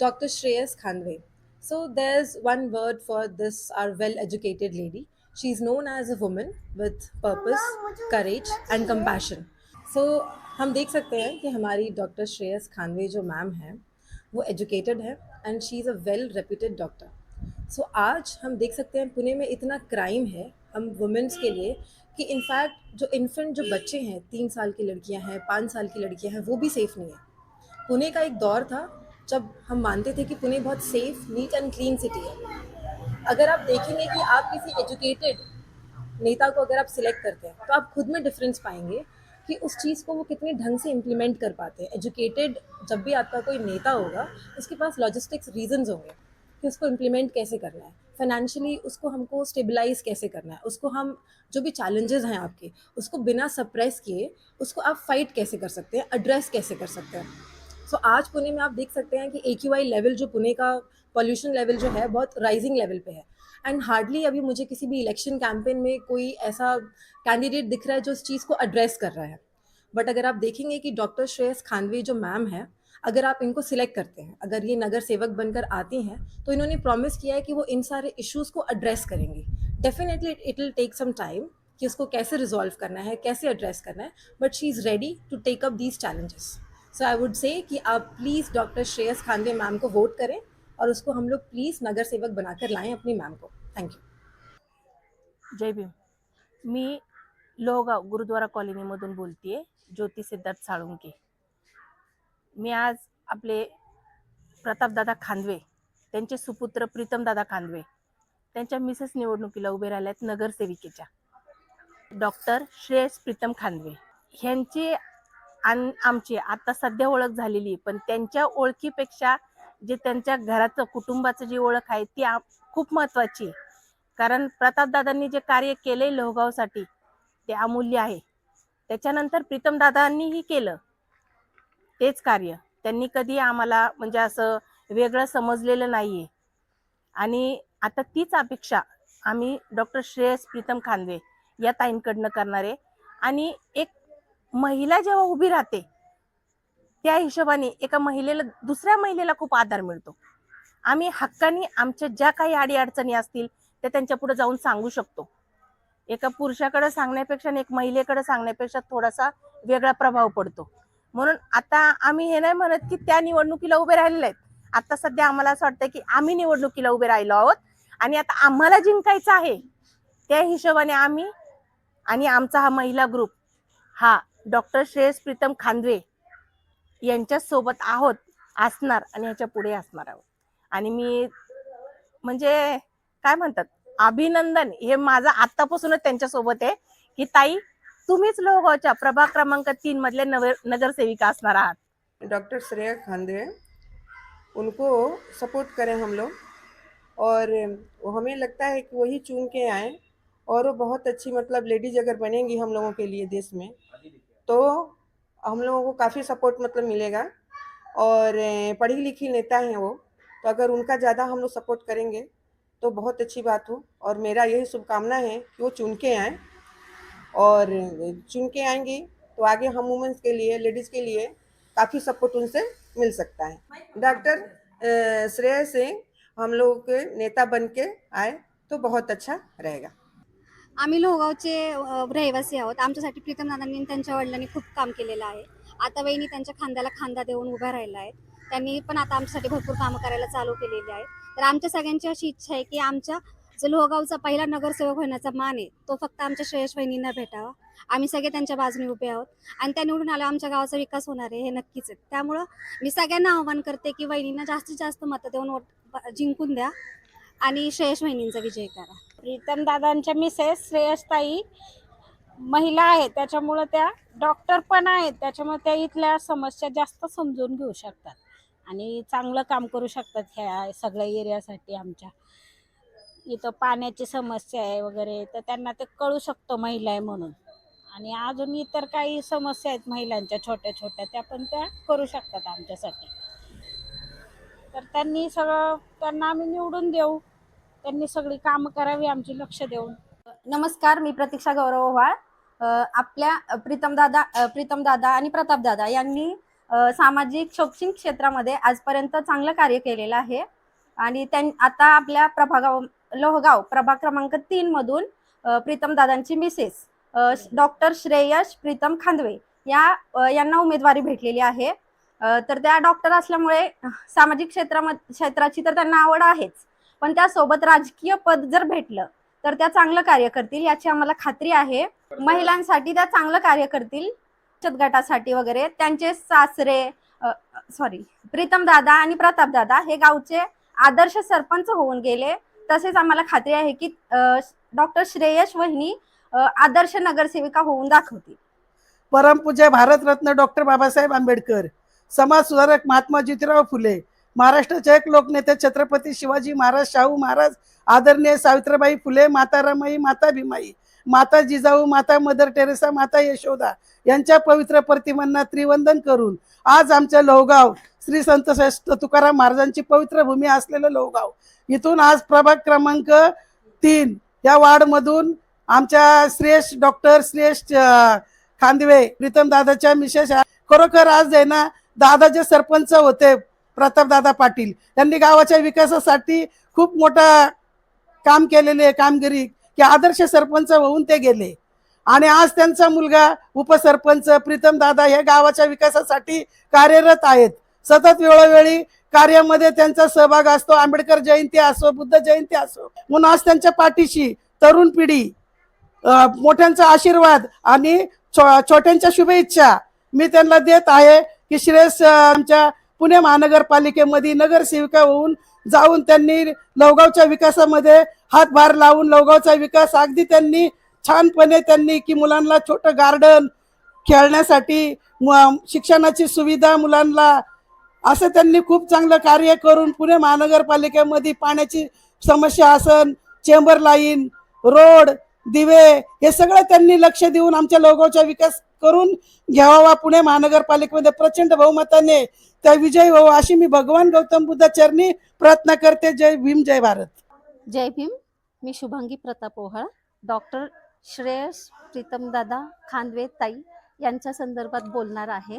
Dr. Shreyas Khandwe. So there's one word for this our well-educated lady. She's known as a woman with purpose, courage and compassion. So हम देख सकते हैं कि हमारी doctor Shreyas खानवे जो ma'am हैं वो educated है and she is a well reputed doctor so आज हम देख सकते हैं पुणे में इतना क्राइम है हम वुमेंस के लिए कि इनफैक्ट जो इन्फेंट जो बच्चे हैं तीन साल की लड़कियाँ हैं पाँच साल की लड़कियाँ हैं वो भी सेफ़ नहीं है पुणे का एक दौर था जब हम मानते थे कि पुणे बहुत safe neat and clean city है। अगर आप देखेंगे कि आप किसी एजुकेटेड नेता को अगर आप सिलेक्ट करते हैं तो आप खुद में डिफरेंस पाएँगे कि उस चीज़ को वो कितने ढंग से इम्प्लीमेंट कर पाते हैं। एजुकेटेड जब भी आपका कोई नेता होगा, उसके पास लॉजिस्टिक्स रीजंस होंगे कि उसको इम्प्लीमेंट कैसे करना है। फाइनेंशियली उसको हमको स्टेबलाइज कैसे करना है। उसको हम जो भी चैलेंजेस हैं आपके, उसको बिना सप्रेस किए उसको आप फाइट कैसे कर सकते हैं एड्रेस कैसे कर सकते हैं? सो so, आज पुणे में आप देख सकते हैं कि ए क्यू आई लेवल जो पुणे का पॉल्यूशन लेवल जो है बहुत राइजिंग लेवल पे है। एंड हार्डली अभी मुझे किसी भी इलेक्शन कैंपेन में कोई ऐसा कैंडिडेट दिख रहा है जो इस चीज़ को एड्रेस कर रहा है। बट अगर आप देखेंगे कि डॉक्टर श्रेयस खानवे जो मैम है अगर आप इनको सिलेक्ट करते हैं अगर ये नगर सेवक बनकर आती हैं तो इन्होंने प्रॉमिस किया है कि वो इन सारे इश्यूज़ को एड्रेस करेंगी। Definitely it will take some time कि उसको कैसे रिजॉल्व करना है कैसे एड्रेस करना है but she is ready to take up these challenges so I would say कि आप please doctor Shreyas Khanve ma'am को वोट करें और उसको हम लोग प्लीज़ नगर सेवक बनाकर लाएं अपनी मैम को। Thank you Jai Bhim. मी लोहगाव गुरुद्वारा कॉलनीमधून बोलतेय ज्योती सिद्धार्थ साळुंके. मी आज आपले प्रतापदादा खांदवे त्यांचे सुपुत्र प्रीतमदादा खांदवे त्यांच्या मिसेस निवडणुकीला उभे राहिल्यात नगरसेविकेच्या. डॉक्टर श्रेयस प्रीतम खांदवे. ह्यांचे आणि आमची आता सध्या ओळख झालेली आहे, पण त्यांच्या ओळखीपेक्षा जे त्यांच्या घराचं कुटुंबाचं जी ओळख आहे ती खूप महत्वाची आहे. कारण प्रतापदादांनी जे कार्य केले लोहगावसाठी ते अमूल्य आहे. त्याच्यानंतर प्रीतमदादांनीही केलं. तेच कार्य. त्यांनी कधी आम्हाला म्हणजे असं वेगळं समजलेलं नाहीये. आणि आता तीच अपेक्षा आम्ही डॉक्टर श्रेयस प्रीतम खानवे या ताईंकडनं करणार आहे. आणि एक महिला जेव्हा उभी राहते त्या हिशोबाने एका महिलेला दुसऱ्या महिलेला खूप आधार मिळतो. आम्ही हक्कानी आमच्या ज्या काही अडीअडचणी असतील त्या त्यांच्या पुढे जाऊन सांगू शकतो. एका पुरुषाकडे सांगण्यापेक्षा आणि एक महिलेकडे सांगण्यापेक्षा थोडासा वेगळा प्रभाव पडतो. म्हणून आता आम्ही हे नाही म्हणत की त्या निवडणुकीला उभे राहिलेले आहेत. आता सध्या आम्हाला असं वाटतं की आम्ही निवडणुकीला उभे राहिलो आहोत आणि आता आम्हाला जिंकायचं आहे त्या हिशोबाने आम्ही आणि आमचा हा महिला ग्रुप हा डॉक्टर श्रेयस प्रीतम खांदवे यांच्यासोबत आहोत असणार आणि ह्याच्या पुढे असणार आहोत. आणि मी म्हणजे काय म्हणतात अभिनंदन हे माझं आतापासूनच त्यांच्यासोबत आहे की ताई तुम्हीच लोहगावच्या प्रभाग क्रमांक तीन मधले नगर नगरसेविका असणार आहात. डॉक्टर श्रेया खांदे उनको सपोर्ट करें हम लोग और वो हमें लगता है कि वही चुन के आए और वो बहुत अच्छी मतलब लेडीज अगर बनेंगी हम लोगों के लिए देश में तो हम लोगों को काफ़ी सपोर्ट मतलब मिलेगा। और पढ़ी लिखी नेता हैं वो तो अगर उनका ज़्यादा हम लोग सपोर्ट करेंगे तो बहुत अच्छी बात हो। और मेरा यही शुभकामना है कि वो चुन के आएँ। और चुन के आएँगी तो आगे हम वुमेंस के लिए लेडीज़ के लिए काफ़ी सपोर्ट उनसे मिल सकता है। डॉक्टर श्रेय सिंह हम लोगों के नेता बन के आए तो बहुत अच्छा रहेगा। आम्ही लोहगावचे रहिवासी आहोत. आमच्यासाठी प्रीतम दादांनी त्यांच्या वडिलांनी खूप काम केलेलं आहे. आता वहिनी त्यांच्या खांद्याला खांदा देऊन उभ्या राहिल्या आहेत. त्यांनी पण आता आमच्यासाठी भरपूर कामं करायला चालू केलेली आहे तर आमच्या सगळ्यांची अशी इच्छा आहे की आमच्या जो लोहगावचा पहिला नगरसेवक होण्याचा मान आहे तो फक्त आमच्या श्रेयश वहिनींना भेटावा. आम्ही सगळे त्यांच्या बाजूने उभे आहोत. आणि त्या निवडून आल्यावर आमच्या गावाचा विकास होणार आहे हे नक्कीच आहे. त्यामुळं मी सगळ्यांना आव्हान करते की वहिनींना जास्तीत जास्त मतं देऊन जिंकून द्या. आणि श्रेयस वहिनींचा विजय करा. प्रीतम दादांच्या मिसेस श्रेयसताई महिला आहेत त्याच्यामुळं त्या डॉक्टर पण आहेत त्याच्यामुळे त्या इथल्या समस्या जास्त समजून घेऊ शकतात. आणि चांगलं काम करू शकतात ह्या सगळ्या एरियासाठी आमच्या. इथं पाण्याची समस्या आहे वगैरे तर त्यांना ते कळू शकतो महिला आहे म्हणून. आणि अजून इतर काही समस्या आहेत महिलांच्या छोट्या छोट्या त्या पण त्या करू शकतात आमच्यासाठी. तर त्यांनी सगळं त्यांना आम्ही निवडून देऊ. त्यांनी सगळी कामं करावी आमची लक्ष देऊन. नमस्कार मी प्रतीक्षा गौरव ओव्हाळ. आपल्या प्रीतम दादा प्रीतम दादा आणि प्रताप दादा यांनी सामाजिक शैक्षणिक क्षेत्रामध्ये आजपर्यंत चांगलं कार्य केलेलं आहे. आणि त्यां आता आपल्या प्रभागाव लोहगाव प्रभाग क्रमांक तीन मधून प्रीतम दादांची मिसेस डॉक्टर श्रेयश प्रीतम खांदवे या यांना उमेदवारी भेटलेली आहे. तर त्या डॉक्टर असल्यामुळे सामाजिक क्षेत्रामध्ये क्षेत्राची तर त्यांना आवड आहेच. पण त्यासोबत राजकीय पद जर भेटलं तर त्या चांगलं कार्य करतील याची आम्हाला खात्री आहे. महिलांसाठी त्या चांगलं कार्य करतील बचत गटासाठी वगैरे. त्यांचे सासरे सॉरी प्रीतम दादा आणि प्रताप दादा हे गावचे आदर्श सरपंच होऊन गेले. तसेच आम्हाला खात्री आहे की डॉक्टर श्रेयश वहिनी आदर्श नगरसेविका होऊन दाखवतील. परमपूज्य भारतरत्न डॉक्टर बाबासाहेब आंबेडकर समाज सुधारक महात्मा ज्योतिराव फुले महाराष्ट्राचे एक लोकनेते छत्रपती शिवाजी महाराज शाहू महाराज आदरणीय सावित्रीबाई फुले माता रमाई माता भीमाई माता जिजाऊ माता मदर टेरेसा माता यशोदा यांच्या पवित्र प्रतिमांना त्रिवंदन करून आज आमच्या लोहगाव श्री संत श्रेष्ठ तुकाराम महाराजांची पवित्र भूमी असलेलं लोहगाव. इथून आज प्रभाग क्रमांक तीन या वार्डमधून आमच्या श्रेष्ठ डॉक्टर श्रेष्ठ खांदवे प्रीतम दादाच्या मिसेस खरोखर आज आहे ना दादा जे सरपंच होते. प्रतापदादा पाटील यांनी गावाच्या विकासासाठी खूप मोठा काम केलेले कामगिरी की आदर्श सरपंच होऊन ते गेले. आणि आज त्यांचा मुलगा उपसरपंच प्रीतम दादा हे गावाच्या विकासासाठी कार्यरत आहेत. सतत वेळोवेळी कार्यामध्ये त्यांचा सहभाग असतो. आंबेडकर जयंती असो बुद्ध जयंती असो. म्हणून आज त्यांच्या पाठीशी तरुण पिढी मोठ्यांचा आशीर्वाद आणि छो- छोट्यांच्या शुभेच्छा मी त्यांना देत आहे की श्रेयस आमच्या पुणे महानगरपालिकेमध्ये नगरसेविका होऊन जाऊन त्यांनी लवगावच्या विकासामध्ये हातभार लावून लवगावचा विकास अगदी त्यांनी छानपणे त्यांनी की मुलांना छोटं गार्डन खेळण्यासाठी शिक्षणाची सुविधा मुलांना असं त्यांनी खूप चांगलं कार्य करून पुणे महानगरपालिकेमध्ये पाण्याची समस्या असन चेंबर लाईन रोड दिवे हे सगळं त्यांनी लक्ष देऊन आमच्या लोगावचा विकास करून घ्यावा पुणे महानगरपालिकेमध्ये प्रचंड बहुमताने. त्या विजय व्हावं अशी मी भगवान गौतम बुद्ध चरणी प्रार्थना करते. जय भीम जय भारत. जय भीम. मी शुभांगी प्रताप ओहाळ डॉक्टर श्रेयस प्रीतमदादा खांदवे ताई यांच्या संदर्भात बोलणार आहे.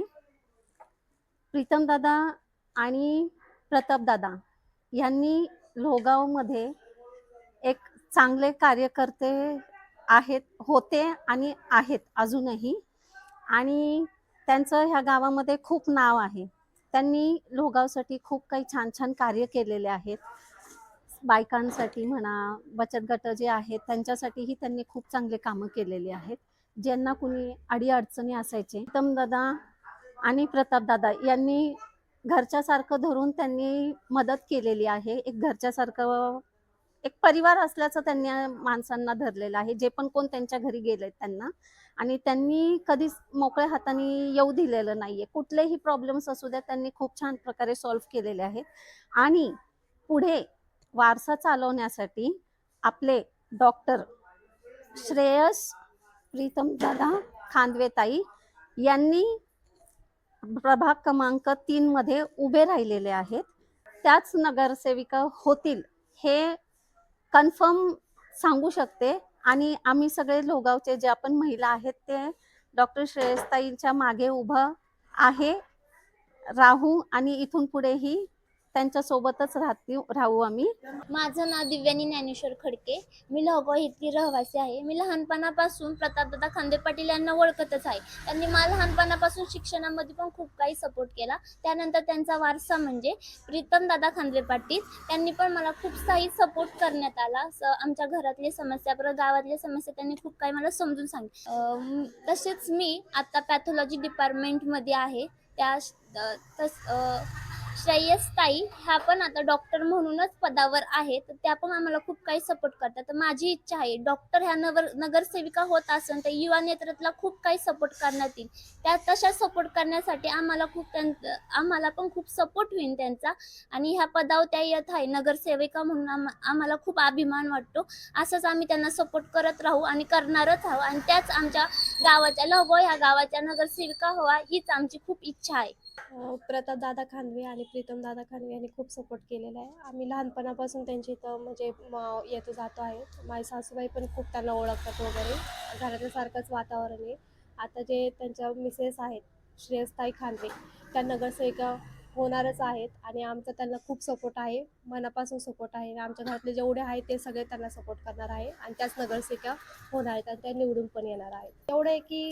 प्रीतमदादा आणि प्रतापदादा यांनी लोगावमध्ये एक चांगले कार्यकर्ते आहेत होते आणि आहेत अजूनही. आणि त्यांचं ह्या गावामध्ये खूप नाव आहे. त्यांनी लोगावसाठी खूप काही छान छान कार्य केलेले आहेत. बायकांसाठी म्हणा बचत गट जे आहेत त्यांच्यासाठीही त्यांनी खूप चांगले कामं केलेली आहेत. ज्यांना कुणी अडीअडचणी असायचे दादा आणि प्रतापदादा यांनी घरच्यासारखं धरून त्यांनी मदत केलेली आहे. एक घरच्यासारखं एक परिवार असल्याचं त्यांनी माणसांना धरलेलं आहे. जे पण कोण त्यांच्या घरी गेले त्यांना. आणि त्यांनी कधीच मोकळ्या हाताने येऊ दिलेलं नाहीये. कुठलेही प्रॉब्लेम्स असू द्या त्यांनी खूप छान प्रकारे सॉल्व्ह केलेले आहेत. आणि पुढे वारसा चालवण्यासाठी आपले डॉक्टर श्रेयस प्रीतमदादा खांदवेताई यांनी प्रभाग क्रमांक तीन मध्ये उभे राहिलेले आहेत. त्याच नगरसेविका होतील हे कन्फर्म सांगू शकते. आणि आम्ही सगळे लोगावचे जे आपण महिला आहेत ते डॉक्टर श्रेयसताईंच्या मागे उभं आहे. राहू आणि इथून पुढेही त्यांच्या सोबतच राहती राहू आम्ही. माझं नाव दिव्यानी ज्ञानेश्वर खडके. मी लोहगाव इथली रहिवासी आहे. मी लहानपणापासून प्रतापदादा खांदे पाटील यांना ओळखतच आहे. त्यांनी मला लहानपणापासून शिक्षणामध्ये पण खूप काही सपोर्ट केला. त्यानंतर त्यांचा वारसा म्हणजे प्रीतम दादा खांदे पाटील. त्यांनी पण मला खूप काही सपोर्ट करण्यात आला. स आमच्या घरातली समस्या परत गावातल्या समस्या त्यांनी खूप काही मला समजून सांगितलं. तसेच मी आता पॅथॉलॉजी डिपार्टमेंटमध्ये आहे. त्या तस श्रेयसताई श्रेयस ताई ह्या पण आता डॉक्टर म्हणूनच पदावर आहेत. तर त्या पण आम्हाला खूप काही सपोर्ट करतात. तर माझी इच्छा आहे डॉक्टर ह्या नगर नगरसेविका होत असेल तर युवा नेतृत्वाला खूप काही सपोर्ट करण्यात येईल. त्या तशा सपोर्ट करण्यासाठी आम्हाला खूप त्यां आम्हाला पण खूप सपोर्ट होईल त्यांचा. आणि ह्या पदावर त्या येत आहे. नगरसेविका म्हणून आम आम्हाला खूप अभिमान वाटतो. असंच आम्ही त्यांना सपोर्ट करत राहू आणि करणारच आहोत आणि त्याच आमच्या गावाच्या लव ह्या गावाच्या नगरसेविका हवा हीच आमची खूप इच्छा आहे. हो, प्रताप दादा खानवे आणि प्रीतम दादा खानवे यांनी खूप सपोर्ट केलेला आहे. आम्ही लहानपणापासून त्यांच्या इथं म्हणजे येतो जातो आहे. माझी सासूबाई पण खूप त्यांना ओळखतात वगैरे. घरातल्या सारखंच वातावरण आहे. आता जे त्यांच्या मिसेस आहेत श्रेयसताई खानवे त्या नगरसेविका होणारच आहेत आणि आमचा त्यांना खूप सपोर्ट आहे. मनापासून सपोर्ट आहे. आमच्या घरातले जेवढे आहेत ते सगळे त्यांना सपोर्ट करणार आहे आणि त्याच नगरसेविका होणार आहेत आणि त्या निवडून पण येणार आहेत. एवढं आहे की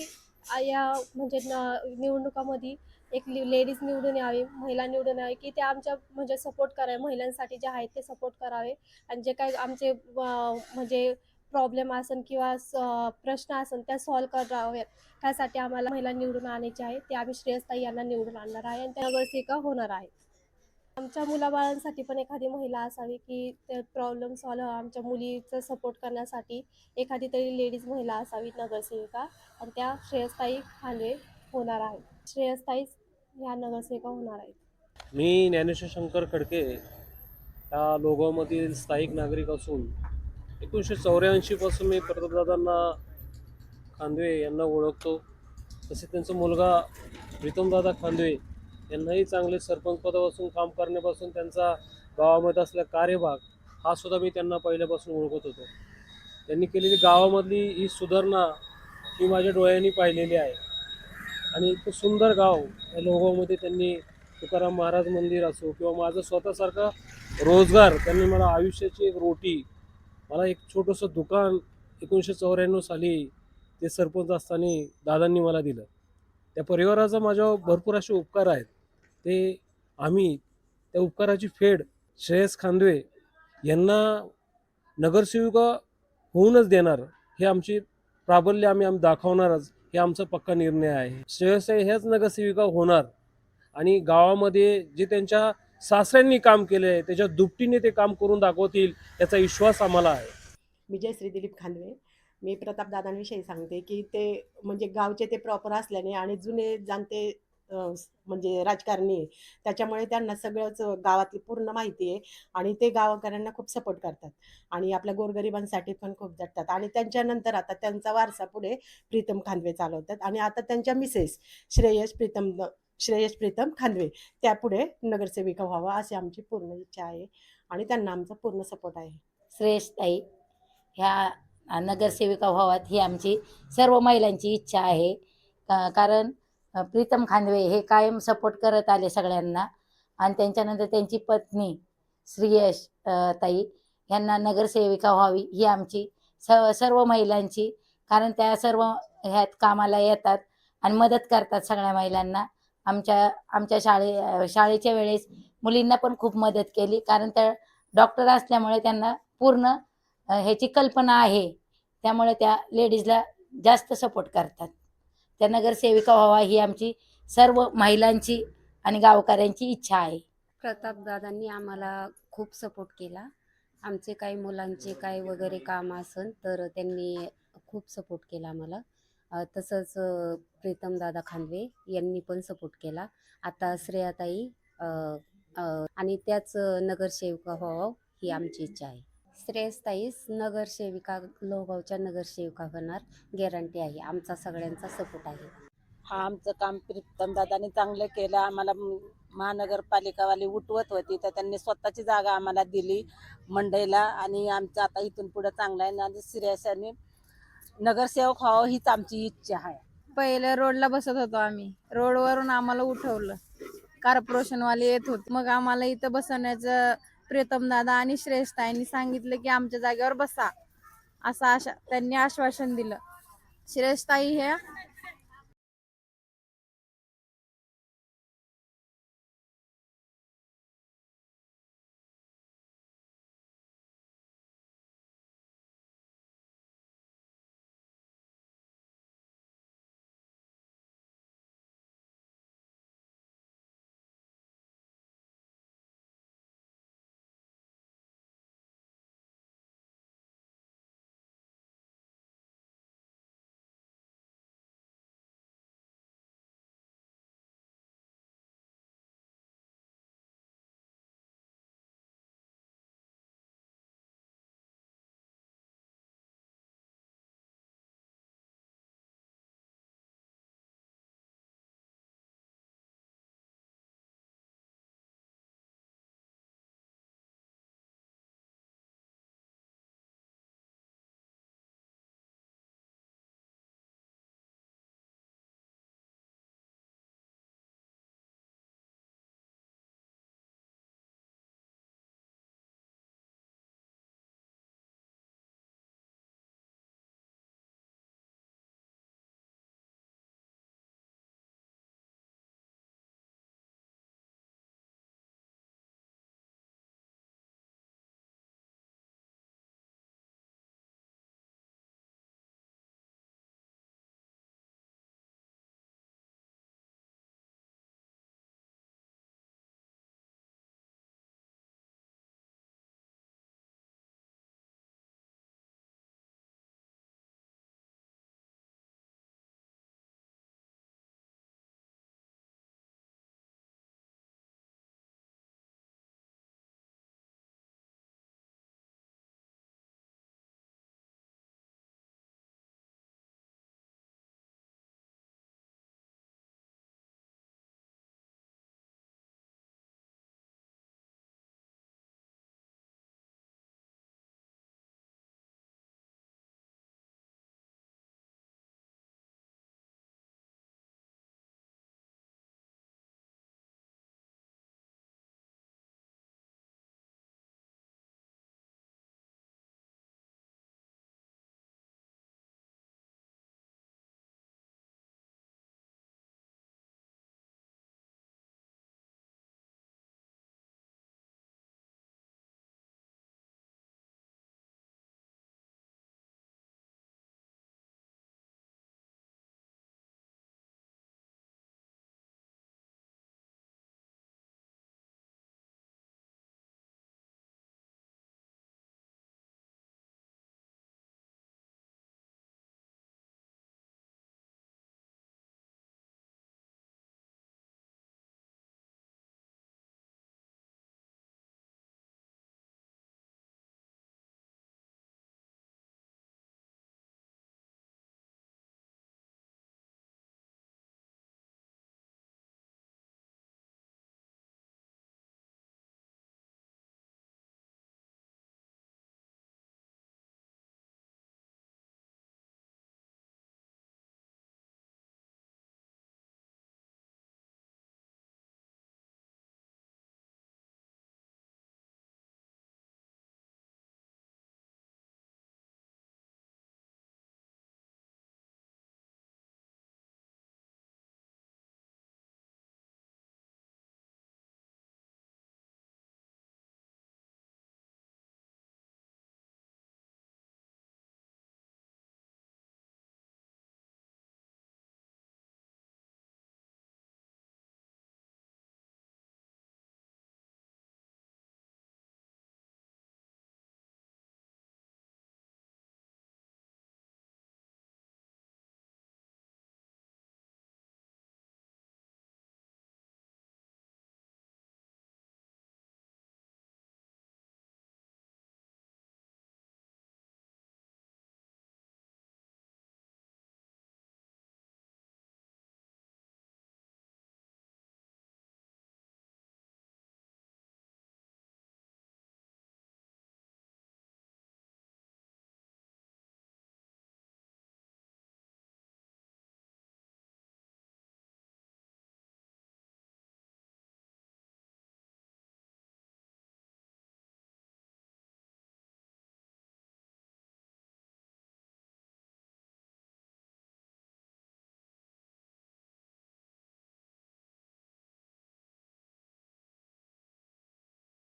या म्हणजे न निवडणुकामध्ये एक लेडीज निवडून यावी महिला निवडून यावी की ते आमच्या म्हणजे सपोर्ट करावे महिलांसाठी जे आहेत ते सपोर्ट करावे. आणि जे काही आमचे म्हणजे प्रॉब्लेम असेल किंवा स- प्रश्न असेल त्या सॉल्व्ह करावेत त्यासाठी आम्हाला महिला निवडून आणायची आहे. ते आम्ही श्रेयसताई यांना निवडून आणणार आहे आणि त्या नगरसेविका होणार आहे. आमच्या मुलाबाळांसाठी पण एखादी महिला असावी की ते प्रॉब्लेम सॉल्व्ह आमच्या मुलीचं सपोर्ट करण्यासाठी एखादी तरी लेडीज महिला असावी नगरसेविका. आणि त्या श्रेयसताई खांदवे होणार आहेत. श्रेयसताई ह्या नगरसेविका होणार आहेत. मी ज्ञानेश्वर शंकर खडके या लोगावमधील स्थायिक नागरिक असून एकोणीसशे चौऱ्याऐंशीपासून मी प्रतापदादांना खांदवे यांना ओळखतो. तसेच त्यांचा मुलगा प्रीतमदादा खांदवे यांनाही चांगले सरपंच पदापासून काम करण्यापासून त्यांचा गावामध्ये असलेला कार्यभाग हा सुद्धा मी त्यांना पहिल्यापासून ओळखत होतो. त्यांनी केलेली गावामधली ही सुधारणा ही माझ्या डोळ्यांनी पाहिलेली आहे. आणि इतकं सुंदर गाव या लोगावमध्ये त्यांनी तुकाराम महाराज मंदिर असो किंवा माझं स्वतःसारखा रोजगार त्यांनी मला आयुष्याची एक रोटी मला एक छोटंसं दुकान एकोणीसशे चौऱ्याण्णव साली ते सरपंच असताना दादांनी मला दिलं. त्या परिवाराचा माझ्यावर भरपूर असे उपकार आहेत. ते आम्ही त्या उपकाराची फेड श्रेयस खांदवे यांना नगरसेविका होऊनच देणार हे आमची प्राबल्य आम्ही आम्ही दाखवणारच हे आमचा पक्का निर्णय आहे. श्रेयस ह्याच नगरसेविका होणार. आणि गावामध्ये जे त्यांच्या सासऱ्यांनी काम केले आहे त्याच्या दुपटीने ते काम करून दाखवतील याचा विश्वास आम्हाला आहे. मी जयश्री दिलीप खानवे मी प्रतापदादांविषयी सांगते की ते म्हणजे गावचे ते प्रॉपर असल्याने आणि जुने जाणते म्हणजे राजकारणी आहे. त्याच्यामुळे त्यांना सगळंच गावातली पूर्ण माहिती आहे आणि ते गावकऱ्यांना खूप सपोर्ट करतात. आणि आपल्या गोरगरिबांसाठी पण खूप जटतात आणि त्यांच्यानंतर आता त्यांचा वारसा पुढे प्रीतम खांदवे चालवतात. आणि आता त्यांच्या मिसेस श्रेयस प्रीतम श्रेयस प्रीतम खांदवे त्या पुढे नगरसेविका व्हावा अशी आमची पूर्ण इच्छा आहे. आणि त्यांना आमचा पूर्ण सपोर्ट आहे. श्रेयसताई ह्या नगरसेविका व्हाव्यात ही आमची सर्व महिलांची इच्छा आहे. का- कारण प्रीतम खांदवे हे कायम सपोर्ट करत आले सगळ्यांना. आणि त्यांच्यानंतर त्यांची पत्नी श्रीयश ताई यांना नगरसेविका व्हावी ही आमची स सर्व महिलांची. कारण त्या सर्व ह्यात कामाला येतात आणि मदत करतात सगळ्या महिलांना. आमच्या आमच्या शाळे शाळेच्या वेळेस मुलींना पण खूप मदत केली. कारण त्या डॉक्टर असल्यामुळे त्यांना पूर्ण ह्याची कल्पना आहे. त्यामुळे त्या लेडीजला जास्त सपोर्ट करतात. त्या नगरसेविका व्हावा ही आमची सर्व महिलांची आणि गावकऱ्यांची इच्छा आहे. प्रतापदादांनी आम्हाला खूप सपोर्ट केला. आमचे काही मुलांचे काय वगैरे काम असन तर त्यांनी खूप सपोर्ट केला आम्हाला. तसंच प्रीतमदादा खांदवे यांनी पण सपोर्ट केला. आता श्रेयाताई आणि त्याच नगरसेविका व्हावं ही आमची इच्छा आहे. श्रेयसताईच नगरसेविका लोहगावच्या नगरसेविका होणार. गॅरंटी आहे. आमचा सगळ्यांचा सपोर्ट आहे. हा आमचं काम प्रीतमदादांनी चांगलं केलं. आम्हाला महानगरपालिकावाली उठवत होती तर त्यांनी स्वतःची जागा आम्हाला दिली मंडईला आणि आमचं आता इथून पुढं चांगलं आहे. आणि सिरियस आणि नगरसेवक व्हावं हीच आमची इच्छा आहे. पहिले रोडला बसत होतो आम्ही. रोडवरून आम्हाला उठवलं. कॉर्पोरेशनवाले येत होते. मग आम्हाला इथं बसवण्याचं प्रीतम दादा आणि श्रेष्ठाईंनी सांगितलं की आमच्या जागेवर बसा. असं आशा त्यांनी आश्वासन दिलं. श्रेष्ठाई हे